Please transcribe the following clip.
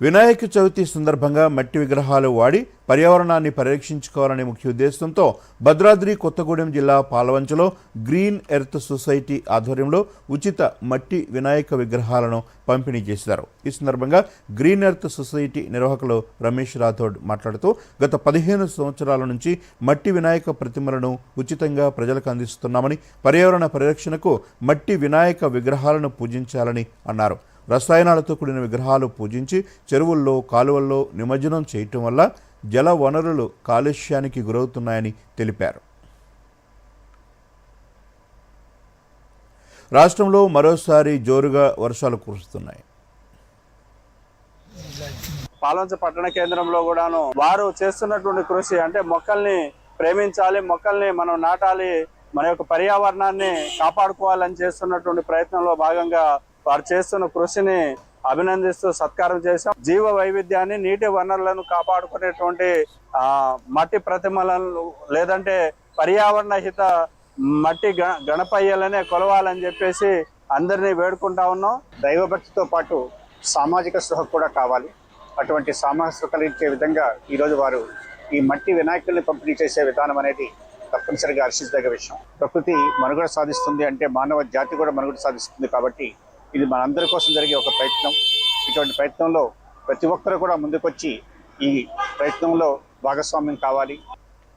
వినాయక చవితి సందర్భంగా మట్టి విగ్రహాలు వాడి పర్యావరణాన్ని పరిరక్షించుకోవాలనే ముఖ్య ఉద్దేశంతో భద్రాద్రి కొత్తగూడెం జిల్లా పాలవంచలో గ్రీన్ ఎర్త్ సొసైటీ ఆధ్వర్యంలో ఉచిత మట్టి వినాయక విగ్రహాలను పంపిణీ చేశారు. ఈ సందర్భంగా గ్రీన్ ఎర్త్ సొసైటీ నిర్వాహకులు రమేష్ రాథోడ్ మాట్లాడుతూ గత పదిహేను సంవత్సరాల నుంచి మట్టి వినాయక ప్రతిమలను ఉచితంగా ప్రజలకు అందిస్తున్నామని పర్యావరణ పరిరక్షణకు మట్టి వినాయక విగ్రహాలను పూజించాలని అన్నారు. రసాయనాలతో కూడిన విగ్రహాలు పూజించి చెరువుల్లో కాలువల్లో నిమజ్జనం చేయటం వల్ల జల వనరులు కాలుష్యానికి గురవుతున్నాయని తెలిపారు. రాష్ట్రంలో మరోసారి జోరుగా వర్షాలు కురుస్తున్నాయి. పాలంచ పట్టణ కేంద్రంలో కూడాను వారు చేస్తున్నటువంటి కృషి అంటే మొక్కల్ని ప్రేమించాలి మొక్కల్ని మనం నాటాలి మన యొక్క పర్యావరణాన్ని కాపాడుకోవాలని చేస్తున్నటువంటి ప్రయత్నంలో భాగంగా వారు చేస్తున్న కృషిని అభినందిస్తూ సత్కారం చేశాం. జీవ వైవిధ్యాన్ని నీటి వనరులను కాపాడుకునేటువంటి ఆ మట్టి ప్రతిమలను లేదంటే పర్యావరణ హిత మట్టి గణ గణపయ్యలనే కొలవాలని చెప్పేసి అందరినీ వేడుకుంటా ఉన్నాం. దైవభక్తితో పాటు సామాజిక సృహ కూడా కావాలి. అటువంటి సామాజిక కలిగించే విధంగా ఈరోజు వారు ఈ మట్టి వినాయకుల్ని పంపిణీ చేసే విధానం అనేది తప్పనిసరిగా హర్షించదగ్గ విషయం. ప్రకృతి మనుగడ సాధిస్తుంది అంటే మానవ జాతి కూడా మనుగడ సాధిస్తుంది కాబట్టి ఇది మనందరి కోసం జరిగే ఒక ప్రయత్నం. ఇటువంటి ప్రయత్నంలో ప్రతి ఒక్కరు కూడా ముందుకొచ్చి ఈ ప్రయత్నంలో భాగస్వామ్యం కావాలి.